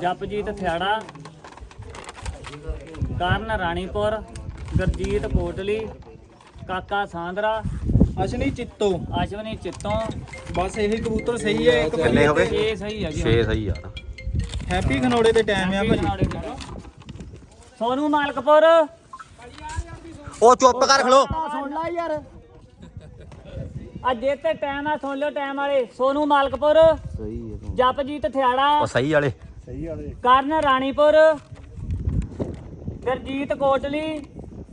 [SPEAKER 2] ਜਪਜੀਤ ਥਿਆੜਾ ਕਰਨ ਰਾਣੀਪੁਰ ਗੁਰਜੀਤ ਕੋਟਲੀ ਕਾਕਾ ਸਾਂਦਰਾ
[SPEAKER 7] ਅਸ਼ਨੀ ਚਿੱਤੋ।
[SPEAKER 2] ਅਸ਼ਵਨੀ ਚਿੱਤੋਂ।
[SPEAKER 7] ਬਸ ਇਹੀ ਕਬੂਤਰ ਸਹੀ ਹੈ ਇੱਕ
[SPEAKER 1] ਕਿੰਨੇ ਹੋ ਗਏ
[SPEAKER 2] 6 ਸਹੀ ਹੈ ਜੀ
[SPEAKER 1] 6 ਸਹੀ ਆ
[SPEAKER 7] ਹੈਪੀ ਖਨੋੜੇ ਦੇ ਟਾਈਮ ਆ ਭਾਜੀ।
[SPEAKER 2] ਸੋਨੂ ਮਾਲਕਪੁਰ।
[SPEAKER 1] ਉਹ ਚੁੱਪ ਕਰ ਖਲੋ।
[SPEAKER 2] ਸੁਣ ਲੈ ਯਾਰ। ਅੱਜ ਤੇ ਟਾਈਮ ਆ ਸੁਣ ਲਿਓ ਟਾਈਮ ਵਾਲੇ। ਸੋਨੂ ਮਾਲਕਪੁਰ।
[SPEAKER 3] ਸਹੀ ਹੈ
[SPEAKER 2] ਜਪਜੀਤ ਥਿਆੜਾ।
[SPEAKER 1] ਉਹ ਸਹੀ ਵਾਲੇ।
[SPEAKER 2] ਕਰਨ ਰਾਣੀਪੁਰ ਗੁਰਜੀਤ ਕੋਟਲੀ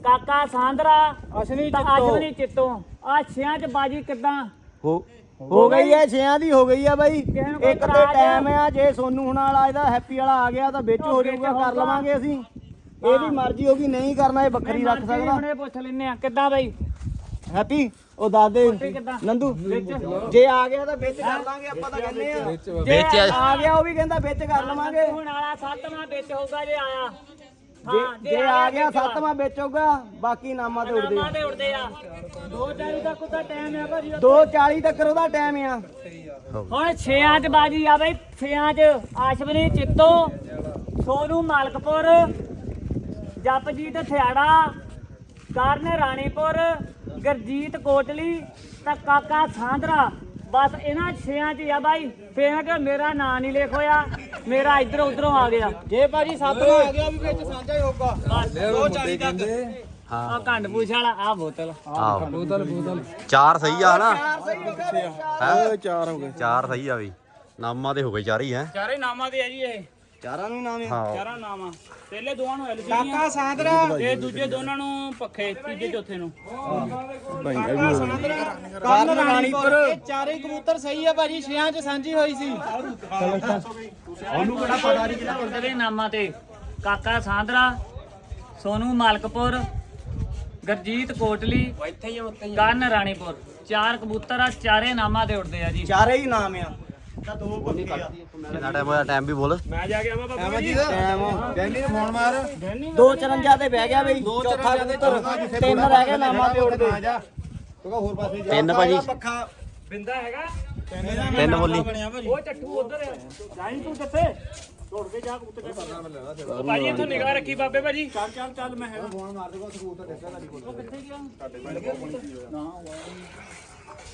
[SPEAKER 2] ਕਾਕਾ ਸਾਂਦਰਾ
[SPEAKER 7] ਅਸ਼ਨੀ
[SPEAKER 2] ਤਾਂ ਅਸ਼ਵਨੀ ਚਿੱਤੋਂ। ਆ ਛਿਆਂ ਚ ਬਾਜੀ ਕਿਦਾਂ?
[SPEAKER 7] ਹੋ ਹੋ ਗਈ ਹੈ ਛਿਆਂ ਦੀ ਹੋ ਗਈ ਆ ਬਾਈ।
[SPEAKER 2] ਕਿਸੇ ਨੂੰ ਕੋਈ
[SPEAKER 7] ਇੱਕ ਤੇ
[SPEAKER 2] ਇਤਰਾਜ਼?
[SPEAKER 7] ਟਾਈਮ ਆ ਜੇ ਸੋਨੂ ਹੁਣ ਵਾਲਾ ਇਹਦਾ ਹੈਪੀ ਵਾਲਾ ਆ ਗਿਆ ਤਾਂ ਵਿੱਚ ਹੋ ਜਾਊਗਾ ਕਰ ਲਵਾਂਗੇ ਅਸੀਂ। ਇਹਦੀ ਮਰਜ਼ੀ ਹੋਗੀ ਨਹੀਂ ਕਰਨਾ ਇਹ ਵੱਖਰੀ ਰੱਖ ਸਕਦਾ।
[SPEAKER 2] ਹੁਣੇ ਪੁੱਛ ਲੈਨੇ ਆ ਕਿੱਦਾਂ ਬਈ?
[SPEAKER 7] ਹੈਪੀ ਉਹ ਦੱਸ ਦੇ? ਨੰਦੂ ਜੇ ਆ ਗਿਆ ਤਾਂ ਵਿੱਚ ਕਰ ਲਾਂਗੇ ਆਪਾਂ ਤਾਂ ਕਹਿੰਦੇ ਆ।
[SPEAKER 1] ਵਿੱਚ ਆ-
[SPEAKER 7] ਗਿਆ ਉਹ ਵੀ ਕਹਿੰਦਾ ਵਿੱਚ ਕਰ ਲਵਾਂਗੇ।
[SPEAKER 2] ਹੁਣ ਵਾਲਾ ਸੱਤਵਾਂ ਵਿੱਚ ਹੋਊਗਾ ਜੇ ਆਇਆ।
[SPEAKER 7] ਜੇ ਜੇ ਆ ਗਿਆ ਸੱਤਵਾਂ ਵਿੱਚ ਹੋਊਗਾ ਬਾਕੀ ਨਾਮਾਂ ਤੇ ਉੜਦੇ
[SPEAKER 2] ਨਾਮਾਂ ਤੇ ਉੜਦੇ ਆ। 2:40 ਤੱਕ ਉਹਦਾ ਟਾਈਮ ਆ ਭਾਜੀ
[SPEAKER 7] 240 ਤੱਕ ਉਹਦਾ ਟਾਈਮ ਆ।
[SPEAKER 2] ਹੁਣ ਛਿਆਂ ਚ ਬਾਜੀ ਆ ਬਈ ਛਿਆਂ ਚ ਆਸ਼ਵਨੀ ਚਿੱਤੋ ਸੋਨੂ ਮਾਲਕਪੁਰ ਜਪਜੀਤ ਥਿਆੜਾ ਕਰਨ ਰਾਣੀਪੁਰ ਗੁਰਜੀਤ ਕੋਟਲੀ ਤਾਂ ਕਾਕਾ ਸਾਂਦਰਾ। ਬਸ ਇਹਨਾਂ ਛਿਆਂ ਚ ਆ ਬਾਈ। ਫੇਰ ਕਿ ਮੇਰਾ ਨਾਂ ਨਹੀਂ ਲਿਖ ਹੋਇਆ। ਮੇਰਾ ਇੱਧਰੋਂ ਉਧਰੋਂ ਆ ਗਿਆ।
[SPEAKER 7] ਜੇ ਭਾਜੀ ਸੱਤਵਾਂ ਆ ਗਿਆ ਵੀ ਵਿੱਚ ਸਾਂਝਾ ਹੀ ਹੋਊਗਾ। 240 ਤੱਕ
[SPEAKER 2] ਆ ਕੰਡ ਪੂਛ ਵਾਲਾ ਆ ਬੋਤਲ।
[SPEAKER 1] ਆਹੋ ਬੋਤਲ ਬੋਤਲ। ਚਾਰ ਸਹੀ ਆ ਨਾ।
[SPEAKER 7] ਓਏ ਚਾਰ ਹੋ ਗਏ।
[SPEAKER 1] ਚਾਰ ਸਹੀ ਆ ਵੀ। ਨਾਮਾਂ ਦੇ ਹੋ ਗਏ ਚਾਰ ਹੀ ਹੈ?
[SPEAKER 2] ਚਾਰੇ ਨਾਮਾਂ ਦੇ ਆ ਜੀ ਇਹ।
[SPEAKER 7] ਚਾਰਾਂ ਨੂੰ ਨਾਮ
[SPEAKER 1] ਹਾਂ।
[SPEAKER 2] ਚਾਰਾਂ ਨਾਮਾਂ ਪਹਿਲੇ ਦੋਵਾਂ ਨੂੰ ਐਲਜੀ
[SPEAKER 7] ਕਾਕਾ ਸਾਂਦਰਾ।
[SPEAKER 2] ਇਹ ਦੂਜੇ ਦੋਨਾਂ ਨੂੰ ਪੱਖੇ ਤੀਜੇ ਚੌਥੇ ਨੂੰ।
[SPEAKER 7] ਕਰਨ ਰਾਣੀਪੁਰ। ਇਹ ਚਾਰੇ ਕਬੂਤਰ ਸਹੀ ਆ ਭਾਜੀ ਛਿਆਂ ਚ ਸਾਂਝੀ ਹੋਈ ਸੀ।
[SPEAKER 2] ਦੇ ਨਾਮਾਂ ਤੇ? ਕਾਕਾ ਸਾਂਦਰਾ ਸੋਨੂ ਮਾਲਕਪੁਰ ਗਰਜੀਤ ਕੋਟਲੀ ਕੰਨ ਰਾਣੀਪੁਰ। ਚਾਰ ਕਬੂਤਰ ਆ ਚਾਰੇ ਨਾਮਾਂ ਤੇ ਉੱਡਦੇ ਆ ਜੀ।
[SPEAKER 7] ਚਾਰੇ ਹੀ ਨਾਮ ਆ। ਤਾਂ ਦੋ ਪੱਕੇ ਆ।
[SPEAKER 1] ਕਿੰਨਾ ਟਾਈਮ ਹੋਇਆ ਟਾਈਮ ਵੀ ਬੋਲ।
[SPEAKER 7] ਟਾਈਮ
[SPEAKER 4] ਡੈਨੀ ਨੂੰ ਫੋਨ ਮਾਰ।
[SPEAKER 7] 254 ਤੇ ਬਹਿ ਗਿਆ ਬਈ ਚੌਥਾ ਕਬੂਤਰ ਤਿੰਨ ਰਹਿ ਗਏ ਨਾਮਾਂ ਤੇ।
[SPEAKER 4] ਜਾ। ਤੂੰ ਹੋਰ ਪਾਸੇ ਜਾ।
[SPEAKER 1] ਤਿੰਨ ਭਾਜੀ।
[SPEAKER 7] ਪੱਖਾ
[SPEAKER 2] ਬਿੰਦਾ ਹੈਗਾ।
[SPEAKER 1] ਤਿੰਨ ਬੋਲੀ।
[SPEAKER 2] ਉਹ ਚੱਠੂ ਉਧਰ ਜਾਈ ਤੂੰ ਕਿੱਥੇ? ਦੌੜ ਕੇ ਜਾ ਕਬੂਤਰ ਚੱਕ ਭਾਜੀ ਇੱਥੋਂ ਨਿਗਾਹ ਰੱਖੀ ਬਾਬੇ ਭਾਜੀ। ਚੱਲ ਚੱਲ ਚੱਲ ਮੈਂ ਹੈਗਾ।
[SPEAKER 4] ਫੋਨ ਮਾਰ ਦੇਗਾ ਸਕੂਟਰ ਦੇਖਿਆ ਤੁਹਾਡੀ ਕੋਲ
[SPEAKER 2] ਉਹ ਕਿੱਥੇ ਗਿਆ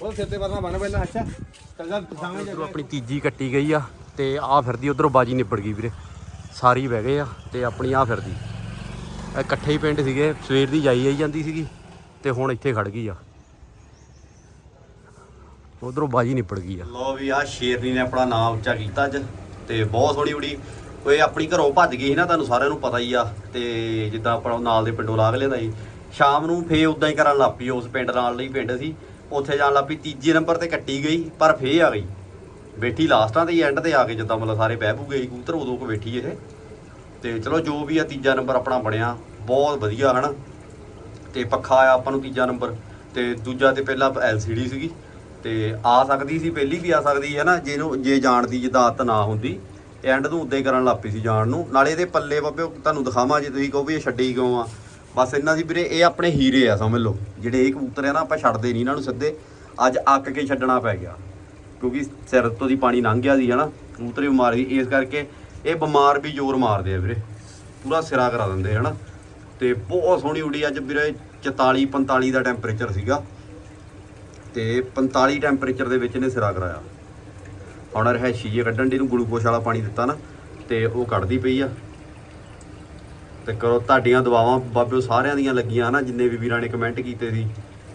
[SPEAKER 4] ਉਹ ਸਿਰ ਤੇ ਪਰਨਾ ਬੰਨ ਪਹਿਲਾਂ ਅੱਛਾ। ਚੱਲ ਜਾ ਸਾਹਮਣੇ ਜਾ
[SPEAKER 1] ਉਧਰੋਂ ਆਪਣੀ ਤੀਜੀ ਕੱਟੀ ਗਈ ਆ ਤੇ ਆ ਫਿਰਦੀ ਉਧਰੋਂ ਬਾਜੀ ਨਿਬੜ ਗਈ ਵੀਰੇ। ਸਾਰੀ ਬਹਿ ਗਏ ਆ ਤੇ ਆਪਣੀ ਆ ਫਿਰਦੀ। ਇਹ ਇਕੱਠੇ ਹੀ ਪਿੰਡ ਸੀਗੇ ਸਵੇਰ ਦੀ ਜਾਈ ਆਈ ਜਾਂਦੀ ਸੀਗੀ ਤੇ ਹੁਣ ਇੱਥੇ ਖੜ ਗਈ ਆ। ਉਧਰੋਂ ਬਾਜੀ ਨਿਬੜ ਗਈ ਆ। ਲੋ ਵੀ ਆ ਸ਼ੇਰਨੀ ਨੇ ਆਪਣਾ ਨਾਮ ਉੱਚਾ ਕੀਤਾ ਅੱਜ ਤੇ ਬਹੁਤ ਸੋਹਣੀ ਉੜੀ। ਓਏ ਆਪਣੀ ਘਰੋਂ ਭੱਜ ਗਈ ਸੀ ਨਾ ਤੁਹਾਨੂੰ ਸਾਰਿਆਂ ਨੂੰ ਪਤਾ ਹੀ ਆ ਤੇ ਜਿੱਦਾਂ ਆਪਣਾ ਨਾਲ ਦੇ ਪਿੰਡੋਂ ਲਾਗ ਲਿਆਂਦਾ ਸੀ। ਸ਼ਾਮ ਨੂੰ ਫੇ ਉਦਾਂ ਹੀ ਕਰਨ ਲੱਗ ਪਈ ਉਸ ਪਿੰਡ ਨਾਲ ਲਈ ਪਿੰਡ ਸੀ। ਉੱਥੇ ਜਾਣ ਲੱਗ ਪਈ, ਤੀਜੇ ਨੰਬਰ ਤੇ ਕੱਟੀ ਗਈ, ਪਰ ਫੇ ਆ ਗਈ। ਬੈਠੀ ਲਾਸਟਾਂ ਤੇ ਹੀ ਐਂਡ ਤੇ ਆ ਕੇ ਜਿੱਦਾਂ ਮਤਲਬ ਸਾਰੇ ਬਹਿ ਬੂ ਗਏ ਕਬੂਤਰ ਉਦੋਂ ਕੋ ਬੈਠੀ ਇਹ ਤੇ ਚਲੋ ਜੋ ਵੀ ਆ, ਤੀਜਾ ਨੰਬਰ ਆਪਣਾ ਬਣਿਆ, ਬਹੁਤ ਵਧੀਆ ਹਨਾ। ਤੇ ਪੱਖਾ ਆਇਆ ਆਪਾਂ ਨੂੰ ਤੀਜਾ ਨੰਬਰ, ਤੇ ਦੂਜਾ ਤੇ ਪਹਿਲਾਂ LCD ਸੀਗੀ। ਤੇ ਆ ਸਕਦੀ ਸੀ, ਪਹਿਲੀ ਵੀ ਆ ਸਕਦੀ ਹੈ ਨਾ ਜਿਹਨੂੰ ਜੇ ਜਾਣ ਦੀ ਜਿੱਦਾਂ ਆਦਤ ਨਾ ਹੁੰਦੀ। ਐਂਡ ਨੂੰ ਉਦਾਂ ਹੀ ਕਰਨ ਲੱਗ ਪਈ ਸੀ ਜਾਣ ਨੂੰ। ਨਾਲੇ ਇਹਦੇ ਪੱਲੇ ਬੱਬੇ, ਤੁਹਾਨੂੰ ਦਿਖਾਵਾਂ ਜੇ ਤੁਸੀਂ ਕਹੋ ਵੀ ਇਹ ਛੱਡੀ ਕਿਉਂ ਆ। ਬਸ ਇਹਨਾਂ ਦੀ ਵੀਰੇ, ਇਹ ਆਪਣੇ ਹੀਰੇ ਆ ਸਮਝ ਲਓ। ਜਿਹੜੇ ਇਹ ਕਬੂਤਰ ਆ ਨਾ, ਆਪਾਂ ਛੱਡਦੇ ਨਹੀਂ ਇਹਨਾਂ ਨੂੰ ਸਿੱਧੇ। ਅੱਜ ਅੱਕ ਕੇ ਛੱਡਣਾ ਪੈ ਗਿਆ। ਕਿਉਂਕਿ ਸਿਰ ਤੋਂ ਦੀ ਪਾਣੀ ਲੰਘ ਗਿਆ ਸੀ, ਹਨਾ। ਕਬੂਤਰ ਵੀ ਬਿਮਾਰ ਸੀ। ਇਸ ਕਰਕੇ ਇਹ ਬਿਮਾਰ ਵੀ ਜ਼ੋਰ ਮਾਰਦੇ ਆ ਵੀਰੇ। ਪੂਰਾ ਸਿਰਾ ਕਰਾ ਦਿੰਦੇ ਹਨਾ। ਤੇ ਬਹੁਤ ਸੋਹਣੀ ਉਡੀ ਅੱਜ ਵੀਰੇ 44 45 ਦਾ ਟੈਂਪਰੇਚਰ ਸੀਗਾ। ਤੇ 45 ਟੈਂਪਰੇਚਰ ਦੇ ਵਿੱਚ ਨੇ ਸਿਰਾ ਕਰਾਇਆ। ਹੁਣ ਰਹਿਸ਼ੀ ਜੇ ਕੱਢਣ ਦੀ ਨੂੰ ਗਲੂਕੋਸ਼ ਵਾਲਾ ਪਾਣੀ ਦਿੱਤਾ ਨਾ, ਤੇ ਉਹ ਕੱਢਦੀ ਪਈ ਆ। ਤੇ ਕਰੋ ਤੁਹਾਡੀਆਂ ਦੁਆਵਾਂ ਬਾਬਿਓ ਸਾਰਿਆਂ ਦੀਆਂ ਲੱਗੀਆਂ ਨਾ, ਜਿੰਨੇ ਵੀ ਵੀਰਾਂ ਨੇ ਕਮੈਂਟ ਕੀਤੇ ਸੀ।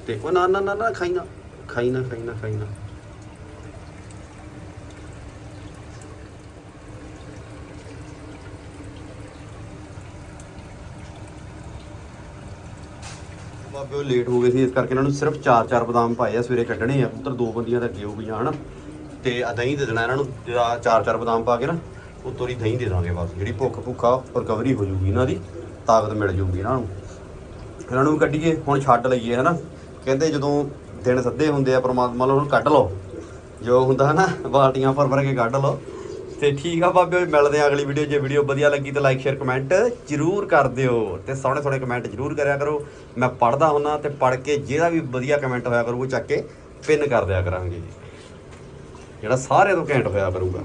[SPEAKER 1] ਤੇ ਉਹ ਨਾ ਨਾ ਨਾ ਨਾ ਖਾਈ ਨਾ ਖਾਈ ਨਾ ਖਾਈ ਨਾ ਖਾਈ ਨਾ। ਬਾਬਿਓ ਲੇਟ ਹੋ ਗਏ ਸੀ, ਇਸ ਕਰਕੇ ਇਹਨਾਂ ਨੂੰ ਸਿਰਫ 4-4 ਬਦਾਮ ਪਾਏ ਆ, ਸਵੇਰੇ ਕੱਢਣੇ ਆ। ਪੁੱਤਰ ਦੋ ਬੰਦੀਆਂ ਤਾਂ ਅੱਗੇ ਹੋ ਗਈਆਂ, ਹਨਾ। ਤੇ ਆ ਦਹੀਂ ਦੇ ਦੇਣਾ ਇਹਨਾਂ ਨੂੰ 4-4 ਬਦਾਮ ਪਾ ਕੇ ਨਾ। ਉਹ ਤੋਰੀ ਦਹੀਂ ਦੇ ਦਾਂਗੇ ਬਸ। ਜਿਹੜੀ ਭੁੱਖ ਭੁੱਖਾ ਰਿਕਵਰੀ ਹੋ ਜੂਗੀ ਇਹਨਾਂ ਦੀ, ਤਾਕਤ ਮਿਲ ਜੂਗੀ ਇਹਨਾਂ ਨੂੰ। ਇਹਨਾਂ ਨੂੰ ਕੱਢੀਏ, ਹੁਣ ਛੱਡ ਲਈਏ, ਹਨਾ। ਕਹਿੰਦੇ ਜਦੋਂ ਦਿਨ ਸੱਦੇ ਹੁੰਦੇ ਆ, ਪ੍ਰਮਾਤਮਾ ਨੂੰ ਹੁਣ ਕੱਢ ਲਓ। ਜੋ ਹੁੰਦਾ ਹਨਾ ਬਾਲਟੀਆਂ ਭਰ ਭਰ ਕੇ ਕੱਢ ਲਓ। ਤੇ ਠੀਕ ਆ ਬਾਬਿਓ ਮਿਲਦੇ ਆ ਅਗਲੀ ਵੀਡੀਓ ਜੇ ਵੀਡੀਓ ਵਧੀਆ ਲੱਗੀ ਤਾਂ ਲਾਈਕ ਸ਼ੇਅਰ ਕਮੈਂਟ ਜਰੂਰ ਕਰ ਦਿਓ। ਤੇ ਸੋਹਣੇ ਸੋਹਣੇ ਕਮੈਂਟ ਜਰੂਰ ਕਰਿਆ ਕਰੋ। ਮੈਂ ਪੜਦਾ ਹੁੰਨਾ ਤੇ ਪੜ ਕੇ ਜਿਹੜਾ ਵੀ ਵਧੀਆ ਕਮੈਂਟ ਹੋਇਆ ਕਰੂ ਉਹ ਚੱਕ ਕੇ ਪਿੰਨ ਕਰ ਦਿਆ ਕਰਾਂਗੇ। ਜਿਹੜਾ ਸਾਰਿਆਂ ਤੋਂ ਘੈਂਟ ਹੋਇਆ ਕਰੂਗਾ।